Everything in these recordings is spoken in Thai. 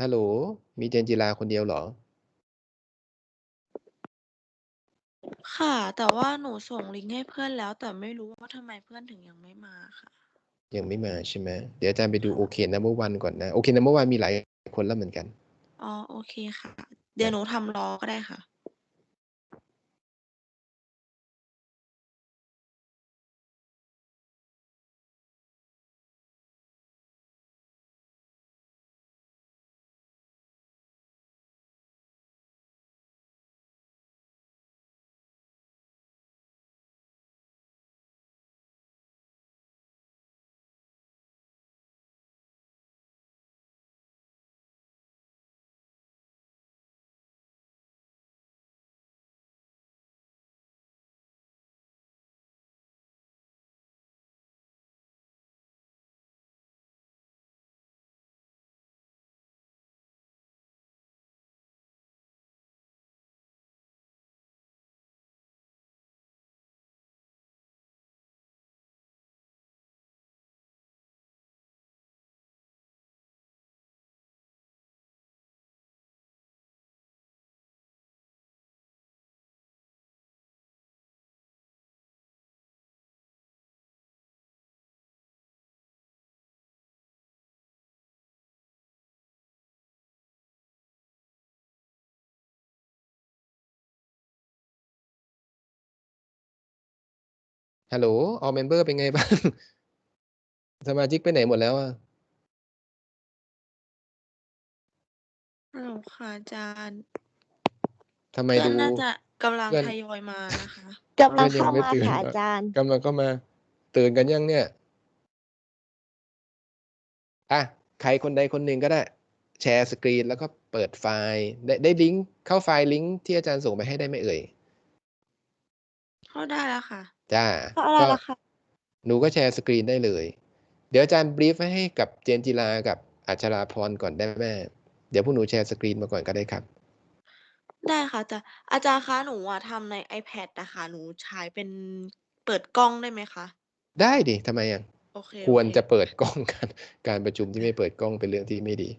ฮัลโหล มีเจนจิราคนเดียวเหรอ ค่ะ แต่ว่าหนูส่งลิงก์ให้เพื่อนแล้ว แต่ไม่รู้ว่าทำไมเพื่อนถึงยังไม่มาค่ะ ยังไม่มาใช่ไหม เดี๋ยวอาจารย์ไปดูโอเคนัมเบอร์วันก่อนนะ โอเคนัมเบอร์วันมีหลายคนแล้วเหมือนกัน อ๋อ โอเคค่ะ เดี๋ยวหนูทำรอก็ได้ค่ะ ฮัลโหลออเมมเบอร์เป็นไงบ้าง สมาชิกไปไหนหมดแล้วอะฮัลโหลค่ะอาจารย์ทำไมเพื่อดูนน่าจะกำลังเพื่อน ทยอยมานะคะ กำลังเพื่อนยังเข้าไม่มาตื่นค่ะอะอาจารย์ กำลังก็มาตื่นกันยังเนี่ย อะ ใครคนใดคนหนึ่งก็ได้ แชร์สกรีนแล้วก็เปิดไฟล์ได้ได้ลิงก์เข้าไฟล์ลิงก์ที่อาจารย์ส่งไปให้ได้ไหมเอ่ย เข้าได้แล้วค่ะ จ้าเพราะอะไรก็ล่ะคะหนูก็แชร์สกรีนได้เลย เดี๋ยวอาจารย์บรีฟให้กับเจนจิลากับอัชราพรก่อนได้ไหมเดี๋ยวพวกหนูแชร์สกรีนมาก่อนก็ได้ครับ ได้ค่ะอาจารย์อาจารย์คะหนูอะทำใน iPad นะคะหนูใช้เป็นเปิดกล้องได้ไหมคะ ได้ดิทำไมอะโอเคควรโอเคจะเปิดกล้องกัน การประชุมที่ไม่เปิดกล้องเป็นเรื่องที่ไม่ดี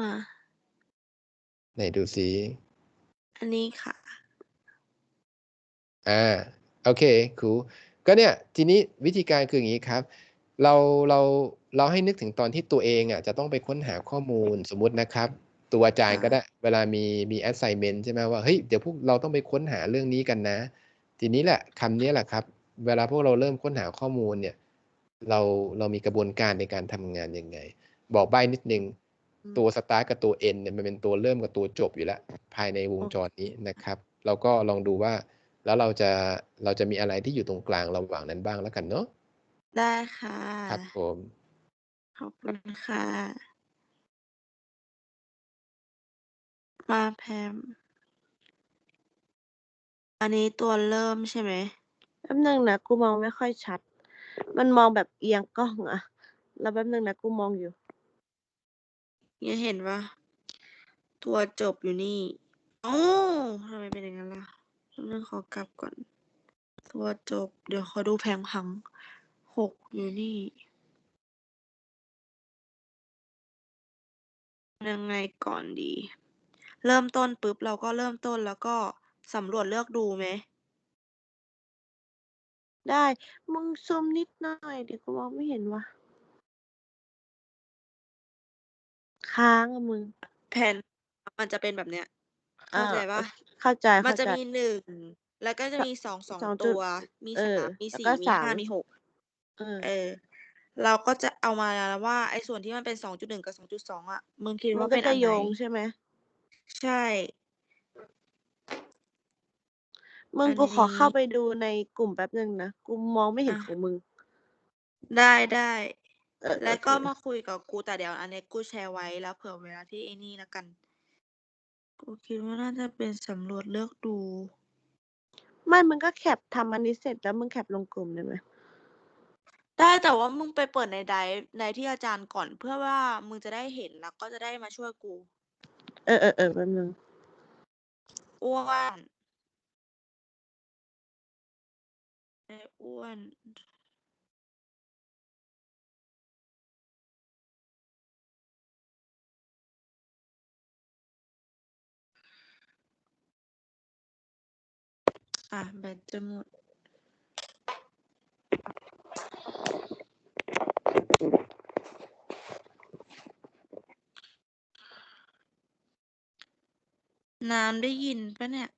มา ไหนดูซิอันนี้ค่ะ อ่า โอเคครูก็เนี่ย ทีนี้วิธีการคืออย่างนี้ครับ เราเราเราให้นึกถึงตอนที่ตัวเองอะจะต้องไปค้นหาข้อมูลสมมุตินะครับ ตัวอาจารย์ค่ะก็ได้ เวลามีมี assignment ใช่ไหมว่าเฮ้ยเดี๋ยวพวกเราต้องไปค้นหาเรื่องนี้กันนะ ทีนี้แหละคำนี้แหละครับ เวลาพวกเราเริ่มค้นหาข้อมูลเนี่ย เราเรามีกระบวนการในการทำงานยังไง บอกใบ้นิดนึงอืม ตัวสตาร์ทกับตัว end เนี่ยมันเป็นตัวเริ่มกับตัวจบอยู่แล้ว ภายในวงจรนี้นะครับ เราก็ลองดูว่า แล้วเราจะเราจะมีอะไรที่อยู่ตรงกลางระหว่างนั้นบ้างแล้วกันเนาะได้ค่ะ ครับผม ขอบคุณค่ะ มาแพม อันนี้ตัวเริ่มใช่ไหมแป๊บนึงนะ กูมองไม่ค่อยชัด มันมองแบบเอียงกล้องอะแล้วแป๊บนึงนะ กูมองอยู่ เนี่ยเห็นปะตัวจบอยู่นี่ โอ้ทำไมเป็นอย่างนั้นล่ะเรื่องขอกลับก่อน ตัวจบ เดี๋ยวขอดูแผงผังหกอยู่นี่ ยังไงก่อนดี เริ่มต้นปุ๊บเราก็เริ่มต้นแล้วก็สำรวจเลือกดูไหม ได้ มึงซูมนิดหน่อยเดี๋ยวกูมองไม่เห็นว่ะ ค้างอะมึง แผ่นมันจะเป็นแบบเนี้ยเข้าใจปะเข้าใจ มันเข้าจะใจมีหนึ่งแล้วก็จะมีสองสองสองจุดตัวมี เออสามมี แล้วสี่ ก็ มี สามห้ามีหกเออ เออ เราก็จะเอามาแล้วว่า ไอ้ส่วนที่มันเป็นสองจุดหนึ่งกับสองจุดสองอะมึงคิดมันว่าก็เป็นจะอันไหโยนงใช่ไหม ใช่ มึงอันกูขอนี้ เข้าไปดูในกลุ่มแป๊บนึงนะ กูมองไม่เห็นอะของมึง ได้ได้ เออแล้วก็โอเคมาคุยกับกูแต่เดี๋ยวอันนี้กูแชร์ไว้แล้วเผื่อเวลาที่ไอ้นี่แล้วกัน กูคิดว่าน่าจะเป็นสำรวจเลือกดู ไม่มึงก็แคปทำอันนี้เสร็จแล้วมึงแคปลงกลุ่มได้ไหมได้แต่ว่ามึงไปเปิดในไดฟ์ในที่อาจารย์ก่อนเพื่อว่ามึงจะได้เห็นแล้วก็จะได้มาช่วยกู เออเออเออแป๊บนึงอ้วนเออ้วน อะแบตจะหมด น้ำได้ยินปะเนี่ย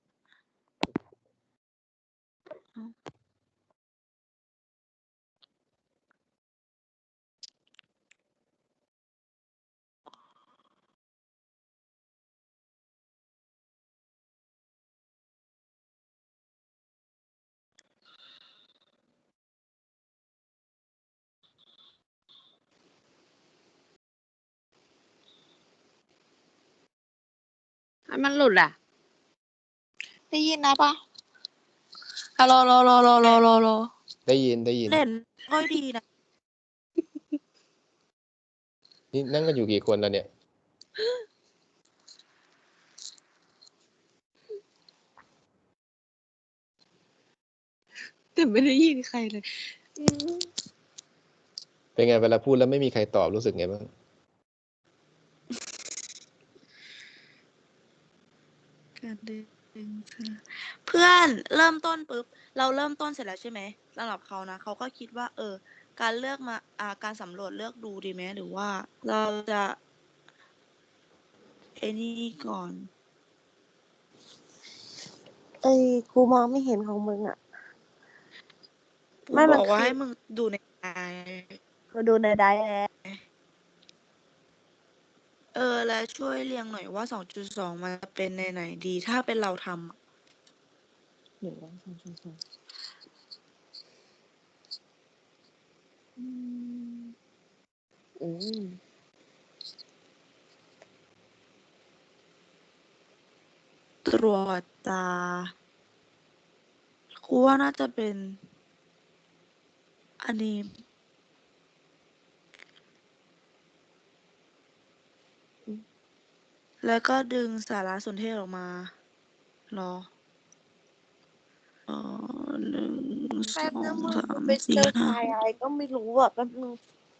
อ้าให้มันหลุดอะ ได้ยินนะปะฮัลโหลโลโลโลโลโลโลได้ยินได้ยิน เล่นค่อยดีนะนี่นั่งกันอยู่กี่คนแล้วเนี่ย แต่ไม่ได้ยินใครเลยเป็นไงเวลาพูดแล้วไม่มีใครตอบรู้สึกไงบ้าง การ ดึงเพื่อนเริ่มต้นปุ๊บเราเริ่มต้นเสร็จแล้วใช่ไหมสำหรับเขานะเขาก็คิดว่า เออ การเลือกมาอ่าการสำรวจเลือกดูดีไหมหรือว่าเราจะไอ้นี่ก่อนเอ้ยกูมองไม่เห็นของมึงอะกูไม่มันบอกว่าคือ ให้มึงดูในไลน์กูดูในไดแอร์ เออ แล้วช่วยเรียงหน่อยว่าสองจุดสองมันจะเป็นในไหนดี ถ้าเป็นเราทำอะหนึ่งสองสามสองอืมอืมตรวจตาครูว่าน่าจะเป็น อันนี้ แล้วก็ดึงสารสนเทศออกมา รอเออหนึ่งสแป๊บอนึงมึงสากูมไปเจสี่อห้าอะไรก็ไม่รู้อะแป๊บนึง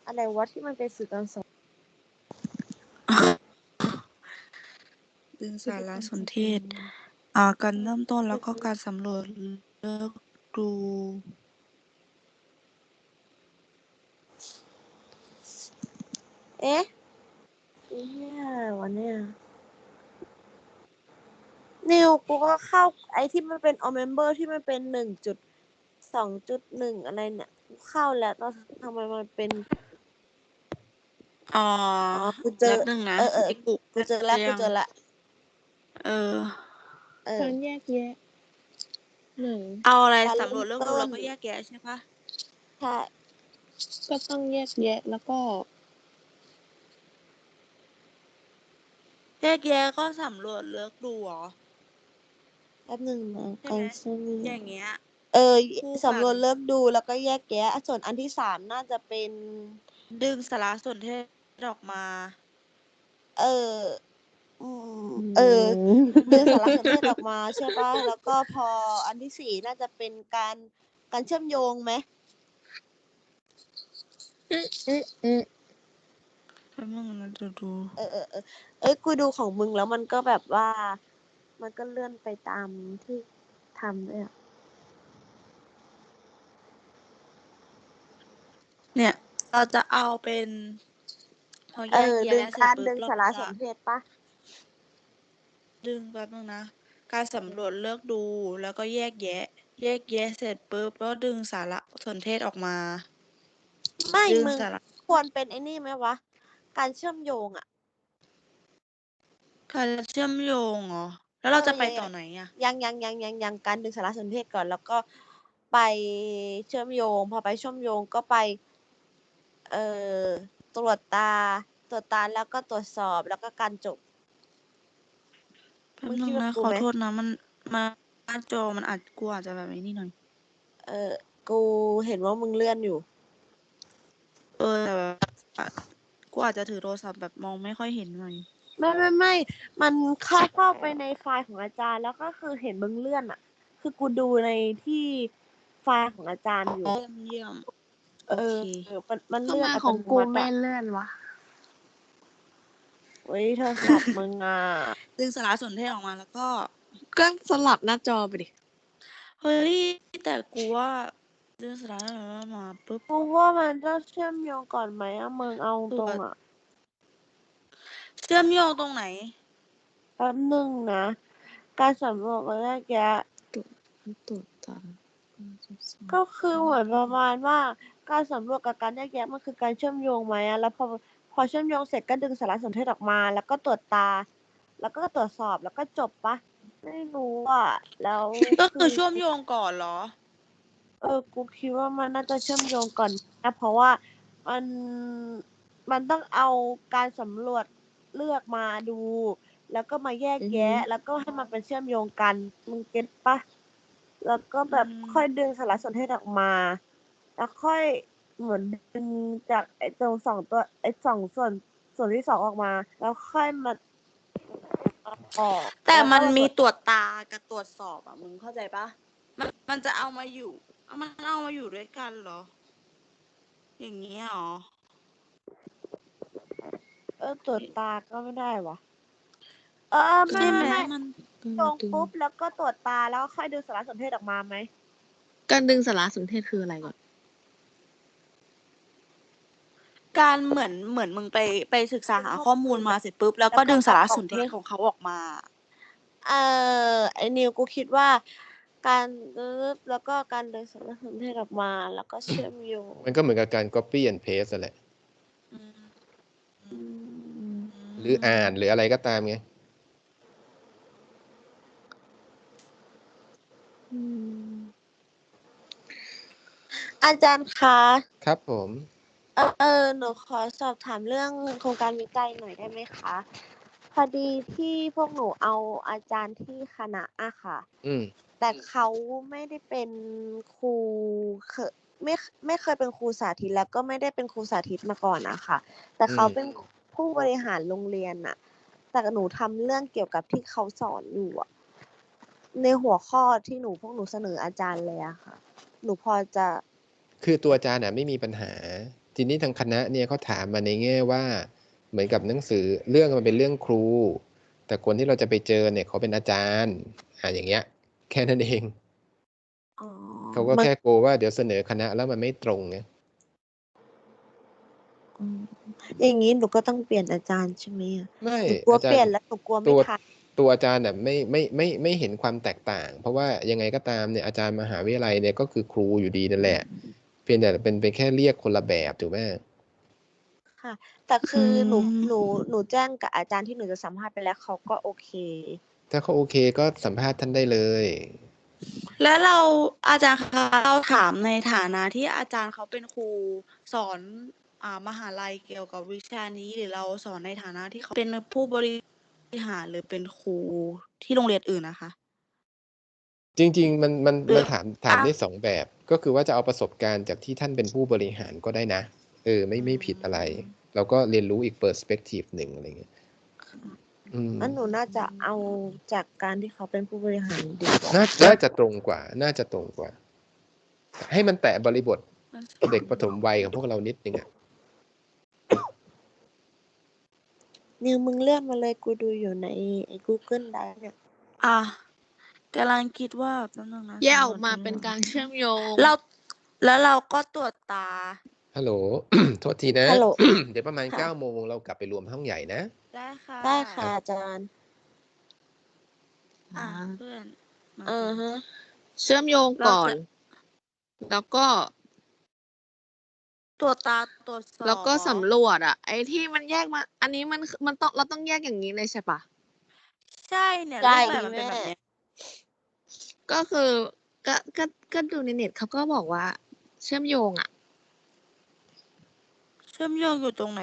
อะไรวะที่มันเป็นสื่อการสอนดึงสารสนเทศ อ่า การเริ่มต้นแล้วก็การสำรวจเลือกดูเอ๊ะไอ้เหี้ยวันเนี้ย นิวกูก็เข้าไอ้ที่มันเป็น all member ที่มันเป็นหนึ่งจุดสองจุดหนึ่งอะไรเนี่ยกูเข้าแล้วตอนทำไมมันเป็น อ๋ออ๋อกูเจอแป๊บนึงนะเออเออไอ้กุกูเจอแล้วกูเจอละเออ เออ การแยกแยะหนึ่งเอาอะไรการสำรวจเลือกดูเริ่มต้นแล้วก็แยกแยะใช่ปะใช่ก็ต้องแยกแยะแล้วก็แยกแยะก็สำรวจเลือกดูเหรอ แป๊บหนึ่งนะใช่ไหม การเชื่อมอย่างเงี้ย เออคู่กัน สำรวจเลือกดูแล้วก็แยกแยะ ส่วนอันที่สามน่าจะเป็น ดึงสารสนเทศออกมา เอออืมเออ ดึงสารสนเทศออกมาใช่ปะแล้วก็พออันที่สี่น่าจะเป็นการการเชื่อมโยงไหมอืมอืมอืมแป๊บนึงนะจะดู เออเออเออเอ้ยกูดูของมึงแล้วมันก็แบบว่า มันก็เลื่อนไปตามที่ทำด้วยอะเนี่ย เราจะเอาเป็นพอเอแยกอ แยะดึงเสร็จการปุ๊บดึงเราสารสจะ นเทศปะ ดึงแป๊บนึงนะ การสำรวจเลือกดูแล้วก็แยกแยะ แยกแยะเสร็จปุ๊บก็ดึงสารสนเทศออกมา ไม่ดึงมึงสารควรเป็นไอ้นี่ไหมวะ การเชื่อมโยงอะการเชื่อมโยงเหรอ แล้วเราจะไปเออต่อไหนอะ ยังยังยังยังยังการดึงสารสนเทศก่อน แล้วก็ไปเชื่อมโยง พอไปเชื่อมโยงก็ไป เอ่อตรวจตา ตรวจตาแล้วก็ตรวจสอบแล้วก็การจบ แป๊บมึงนึคิดงว่านะกูขอไหมโทษนะ มันมาหน้าจอมันอาจกูอาจจะแบบไอ้นี่หน่อย เออ กูเห็นว่ามึงเลื่อนอยู่ เออแต่แบบอะกูอาจจะถือโทรศัพท์แบบมองไม่ค่อยเห็นหน่อย ไม่ไม่ไม่มันเข้าเข้าไปในไฟล์ของอาจารย์ แล้วก็คือเห็นมึงเลื่อนอะ คือกูดูในที่ไฟล์ของอาจารย์อยู่ เยี่ยมเยี่ยมเออโอเคเออมันมันทำเลื่อนไมอัของตโนกูมัติไม่อะเลื่อนวะเว้ยโทรศัพท์มึงอะ ดึงสารสนเทศออกมาแล้วก็ ก็สลับหน้าจอไปดิ เฮ้ยแต่กูว่าดึงสารสนเทศมาปุ๊บ กูว่ามันต้องเชื่อมโยงก่อนไหมอะมึงเอาตรงอะ เชื่อมโยงตรงไหน แป๊บหนึ่งนะ การสำรวจก็แยกแยะตรวจตาก็คือเหมือนประมาณว่า การสำรวจกับการแยกแยะมันคือการเชื่อมโยงไหมอะแล้วพอพอเชื่อมโยงเสร็จก็ดึงสารสนเทศออกมา แล้วก็ตรวจตา แล้วก็ตรวจสอบแล้วก็จบปะไม่รู้อะแล้วก็คือเชื่อมโยงก่อนเหรอ เออกูคิดว่ามันน่าจะเชื่อมโยงก่อนนะเพราะว่ามันมันต้องเอาการสำรวจ เลือกมาดู แล้วก็มาแยกแยะ แล้วก็ให้มันเป็นเชื่อมโยงกันมึงเก็ตปะแล้วก็แบบอืมค่อยดึงสารสนเทศออกมา แล้วค่อยเหมือนดึงจากไอ้ตรงสองตัวไอ้สองส่วนส่วนที่สองออกมา แล้วค่อยมาออกแต่มันล้วก็ามีตรวจตากับตรวจสอบอะมึงเข้าใจปะมันมันจะเอามาอยู่เอามันเอามาอยู่ด้วยกันเหรอ อย่างนี้ยเหรอเออตรวจตาก็ไม่ได้วะเออไม่ใช่ไหมไม่ไม่มันตรงปุ๊บแล้วก็ตรวจตาแล้วก็ค่อยดึงสารสนเทศออกมาไหมการดึงสารสนเทศคืออะไรก่อน การเหมือนเหมือนมึงไปไปศึกษาหาข้อมูลมาเสร็จปุ๊บ แล้วก็ดึงสารสนเทศของเขาออกมา เออไอ้นิวกูคิดว่า การดึบแล้วก็การดึงสารสนเทศออกมา แล้วก็เชื่อมโยงมันก็เหมือนกับการ copy and paste นั่นแหละ หรืออ่านหรืออะไรก็ตามไงอืมอาจารย์คะครับผม เออเออหนูขอสอบถามเรื่องโครงการวิจัยหน่อยได้ไหมคะพอดีที่พวกหนูเอาอาจารย์ที่คณะอะค่ะ อืม แต่เขาไม่ได้เป็นครูเคยไม่ไม่เคยเป็นครูสาธิตแล้วก็ไม่ได้เป็นครูสาธิตมาก่อนอะค่ะแต่เขาอืม เป็น ผู้บริหารโรงเรียนอะแต่หนูทำเรื่องเกี่ยวกับที่เขาสอนอยู่อะในหัวข้อที่หนูพวกหนูเสนออาจารย์เลยอะค่ะ หนูพอจะ คือตัวอาจารย์น่ะไม่มีปัญหา ทีนี้ทางคณะเนี่ยเขาถามมาในแง่ว่า เหมือนกับหนังสือเรื่องมันเป็นเรื่องครู แต่คนที่เราจะไปเจอเนี่ยเขาเป็นอาจารย์อ่าอย่างเงี้ย แค่นั้นเองอ๋อเขาก็มันแค่กลัวว่าเดี๋ยวเสนอคณะแล้วมันไม่ตรงไงอืม อย่างนี้หนูก็ต้องเปลี่ยนอาจารย์ใช่ไหมอะไม่หนูกลัวอาจารเปลี่ยนย์แล้วหนูกลัวตัไม่วทันตัวอาจารย์น่ะไม่ไม่ไม่ไม่เห็นความแตกต่าง เพราะว่ายังไงก็ตามเนี่ยอาจารย์มหาวิทยาลัยเนี่ยก็คือครูอยู่ดีนั่นแหละ เพียงแต่เป็นเป็นแค่เรียกคนละแบบถูกไหมค่ะ แต่คืออมหนูหนูหนูแจ้งกับอาจารย์ที่หนูจะสัมภาษณ์ไปแล้วเขาก็โอเค ถ้าเขาโอเคก็สัมภาษณ์ท่านได้เลย แล้วเราอาจารย์คะเราถามในฐานะที่อาจารย์เขาเป็นครูสอนอ่า มหาลัยเกี่ยวกับวิชานี้หรือเราสอนในฐานะที่เขาเป็นผู้บริหารหรือเป็นครูที่โรงเรียนอื่นนะคะ จริง ๆ มันมันหรือมันถามถามอะได้สองแบบ ก็คือว่าจะเอาประสบการณ์จากที่ท่านเป็นผู้บริหารก็ได้นะเออไม่ไม่ผิดอะไร เราก็เรียนรู้อีกเปอร์สเปกทีฟหนึ่งอะไรเงี้ยอืมงั้นหนูน่าจะเอาจากการที่เขาเป็นผู้บริหารดีกว่าน่า น่าจะตรงกว่า น่าจะตรงกว่า ให้มันแตะบริบทเด็กปฐมวัยของพวกเรานิดนึงอะ นิวมึงเลื่อนมาเลยกูดูอยู่ในไอ้ Google Drive เนี่ยอะกำลังคิดว่าแป๊บนึงนะแยกออกสำรวจมาดูเป็นการเชื่อมโยง เราแล้วเราก็ตรวจตา ฮัลโหล โทษทีนะ ฮัลโหล เดี๋ยวประมาณค่ะ เก้าโมงเรากลับไปรวมห้องใหญ่นะ ได้ค่ะได้ค่ะอาจารย์อะเพื่อนมา อ่าฮะ เชื่อมโยงก่อนแล้วก็ ตรวจตาตรวจสอบแล้วก็สำรวจอะไอ้ที่มันแยกมา อันนี้มันมันต้องเราต้องแยกอย่างนี้เลยใช่ปะใช่เนี่ยใช่รูปแบบมันเป็นแบบเนี้ยก็คือก็ก็ก็ดูในเน็ตเขาก็บอกว่า เชื่อมโยงอะเชื่อมโยงอยู่ตรงไหน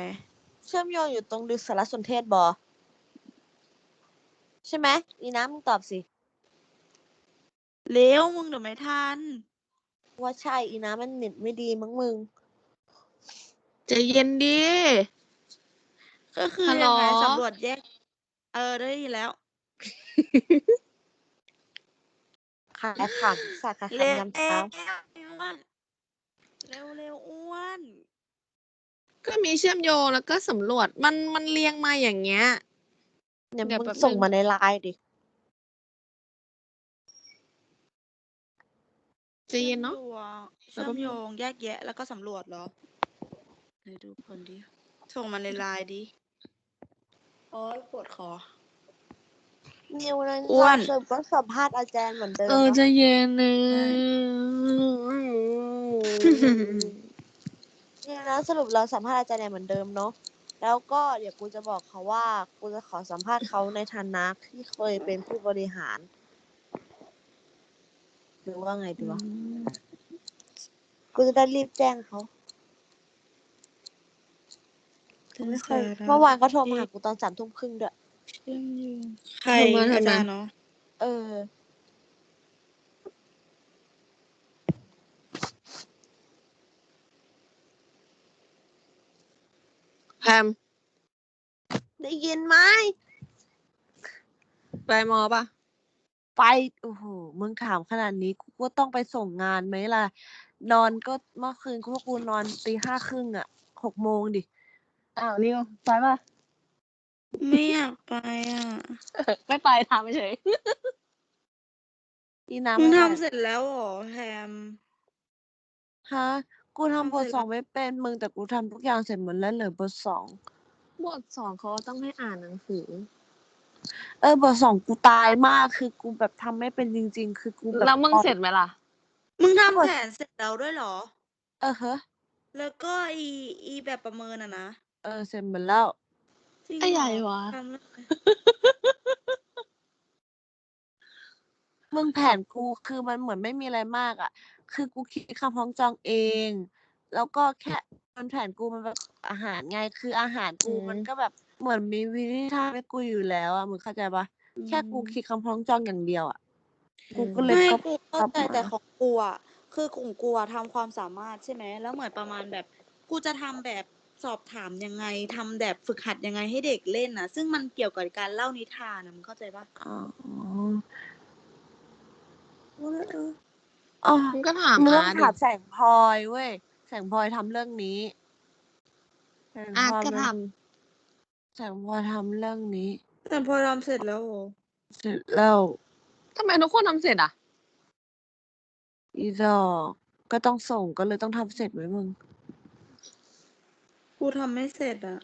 เชื่อมโยงอยู่ตรงดึกสารสนเทศบอใช่ไหมอีน้ำมึงตอบสิ เร็วมึงเดี๋ยวไม่ทันว่าใช่อีน้ำมันเน็ตไม่ดีมั้งมึง ใจะเย็นดี ก็คือฮัลโหล ยังไงสำรวจแยก เออได้ยินแล้ว ขายขำสาขาเร็วยคำยำเช้าเก็มีเชื่อมโยงแล้วก็สำรวจมันมันเรียงมาอย่างเงี้ย เนี่ยเดี๋ยวมึงแป๊บส่งนึง มาในไลน์ดิใจเย็นเนาะเชื่อมโยงแยกแยะแล้วก็สำรวจเหรอ ไหนดูคนดิ ส่งมาในไลน์ดิโอ้ยปวดคอ นิวนั้นอ้วนสรุปก็สัมภาษณ์อาจารย์เหมือนเดิมเออเนอะใจเย็นนะเนี่ยนะสรุปเราสัมภาษณ์อาจารย์เนี่ยเหมือนเดิมเนาะ แล้วก็เดี๋ยวกูจะบอกเขาว่า กูจะขอสัมภาษณ์เขาในฐานะที่เคยเป็นผู้บริหาร หรือว่าไงดีวะ กูจะได้รีบแจ้งเขา ไม่เคยเมื่อวานเขาโทรมาหากูตอนสามทุ่มครึ่งด้วยเชื่อมโยงใครโทรมาทำไมอาจารย์เนาะเออ แพมได้ยินไหมไปมอปะไปโอ้โหมึงถามขนาดนี้กูก็ต้องไปส่งงานไหมล่ะ นอนก็เมื่อคืนกูกูนอนตีห้าครึ่งอะหกโมงดิ อ้าวนิวไปปะไม่อยากไปอะไม่ไปทำเฉยอีน้ำมึงไม่ทำได้เสร็จแล้วเหรอแฮมฮะกูทำบททำเสร็จสองไม่เป็นมึงแต่กูทำทุกอย่างเสร็จหมดแล้วเหลือบทสองบทสองเขาต้องให้อ่านหนังสือ เออบทสองกูตายมากคือกูแบบทำไม่เป็นจริง ๆ คือกูแบบแล้วมึงเสร็จไหมล่ะ มึงทำแผนเสร็จแล้วด้วยเหรอ เออเฮ้อแล้วก็อีอีแบบประเมินอะนะ เออเสร็จหมดแล้ว จริงไอ้ใหญ่เรอวะ ทำแล้วมึงแผนกูคือมันเหมือนไม่มีอะไรมากอะ คือกูคิดคำพ้องจองเอง แล้วก็แค่มันแผนกูมันแบบอาหารไงคืออาหารกูอืม มันก็แบบเหมือนมีวิธีทำให้กูอยู่แล้วอะมึงเข้าใจปะแค่กูคิดคำพ้องจองอย่างเดียวอะ กูก็เลยไม่ก็ กูเข้าใจกลับมาแต่ของกูอะคือกลุ่มกูอะทำความสามารถใช่ไหมแล้วเหมือนประมาณแบบ กูจะทำแบบ สอบถามยังไงทำแบบฝึกหัดยังไงให้เด็กเล่นนะซึ่งมันเกี่ยวกับการเล่านิทานนะมึงเข้าใจปะอ๋ออ๋อมึงก็ถามมึงต้อาองดิถามแสงพลอยเว้ยแสงพลอยทำเรื่องนี้แสงอาพลอยก็มันทแสงพลอยทำเรื่องนี้แต่พอทำเสร็จแล้วเหรอเสร็จแล้วำทำไมทุกคนทำเสร็จอะอีดอกก็ต้องส่งก็เลยต้องทำเสร็จไว้มึง กูทำไม่เสร็จอะ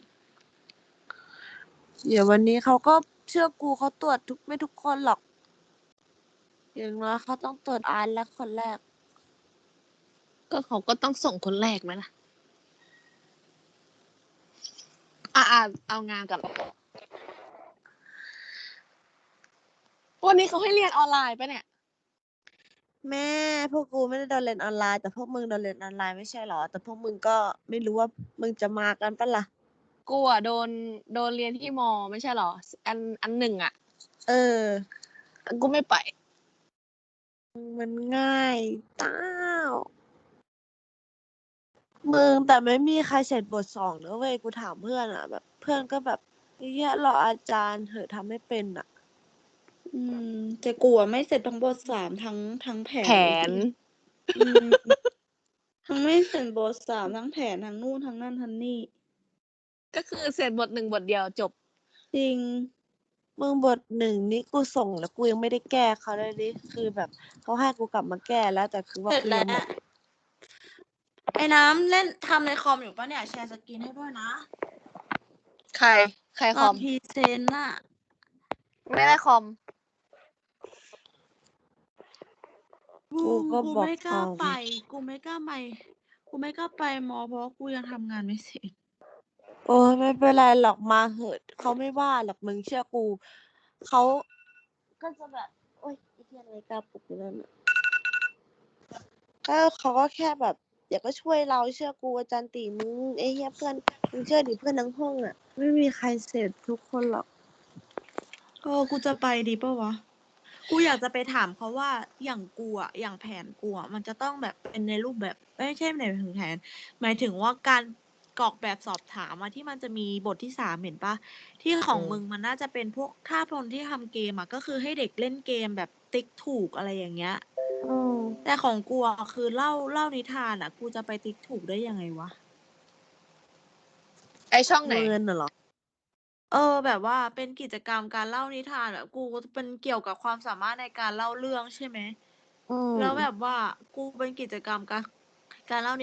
เดี๋ยววันนี้เขาก็เชื่อกูเขาตรวจทุกไม่ทุกคนหรอก อย่างน้อยเขาต้องตรวจอาร์ตและคนแรก ก็เขาก็ต้องส่งคนแรกไหมล่ะ อะอะเอางานก่อนวันนี้เขาให้เรียนออนไลน์ปะเนี่ย แม่พวกกูไม่ได้โดนเรียนออนไลน์แต่พวกมึงโดนเรียนออนไลน์ไม่ใช่เหรอ แต่พวกมึงก็ไม่รู้ว่ามึงจะมากันปะล่ะกูอะโดนโดนเรียนที่มอไม่ใช่เหรอ อันอันหนึ่งอะ เออแต่กูไม่ไป มันง่ายต้าวมึงแต่ไม่มีใครเสร็จบทสองนะเว้ยกูถามเพื่อนอะ แบบ เพื่อนก็แบบไอ้เหี้ยรออาจารย์เถอะทำไม่เป็นอะ อืมแต่กูอะไม่เสร็จทั้งบทสามทั้งทั้งแผนแผน อืมทั้งไม่เสร็จบทสามทั้งแผนทั้งนู่นทั้งนั่นทั้งนี่ ก็คือเสร็จบทหนึ่งบทเดียวจบ จริง มึงบทหนึ่งนี่กูส่งแล้วกูยังไม่ได้แก้เขาเลยดิคือแบบเขาให้กูกลับมาแก้แล้วแต่คือว่าเสร็จกูแล้ยังวไม่ไอ้น้ำเล่นทำในคอมอยู่ปะเนี่ย แชร์สกรีนให้ด้วยนะใคร ใครคอมพรีเซนต์น่ะ ไม่ได้คอม กูก็บอกไม่กล้าเขาไป กูไม่กล้าไป กูไม่กล้าไปมอเพราะว่ากูยังทำงานไม่เสร็จ โอ้ยไม่เป็นไรหรอกมาเหอะเขาไม่ว่าหรอกมึงเชื่อกูเขาก็จะแบบ โอ๊ยไอ้เหี้ยอะไรกล้าปลุกอยู่นั่นน่ะก็เขาก็แค่แบบเดี๋ยวก็ช่วยเราเชื่อกูอาจารย์ตีมึงไอ้เหี้ยเพื่อนมึงเชื่อดิเพื่อนทั้งห้องอะ ไม่มีใครเสร็จทุกคนหรอก เออ กูจะไปดีปะวะ กูอยากจะไปถามเขาว่าอย่างกูอะอย่างแผนกูอะมันจะต้องแบบเป็นในรูปแบบไม่ใช่ในถึงแผน หมายถึงว่าการกรอกแบบสอบถามอะที่มันจะมีบทที่สามเห็นปะที่ของอืมมึงมันน่าจะเป็นพวกถ้าคนที่ทำเกมอะก็คือให้เด็กเล่นเกมแบบติ๊กถูกอะไรอย่างเงี้ย อืมแต่ของกูอะคือเล่าเล่านิทานอะกูจะไปติ๊กถูกได้ยังไงวะ ไอช่องไหน เมินน่ะเหรอ เออ แบบว่าเป็นกิจกรรมการเล่านิทานแบบกูเป็นเกี่ยวกับความสามารถในการเล่าเรื่องใช่ไหม อืมแล้วแบบว่ากูเป็นกิจกรรมการ การเล่า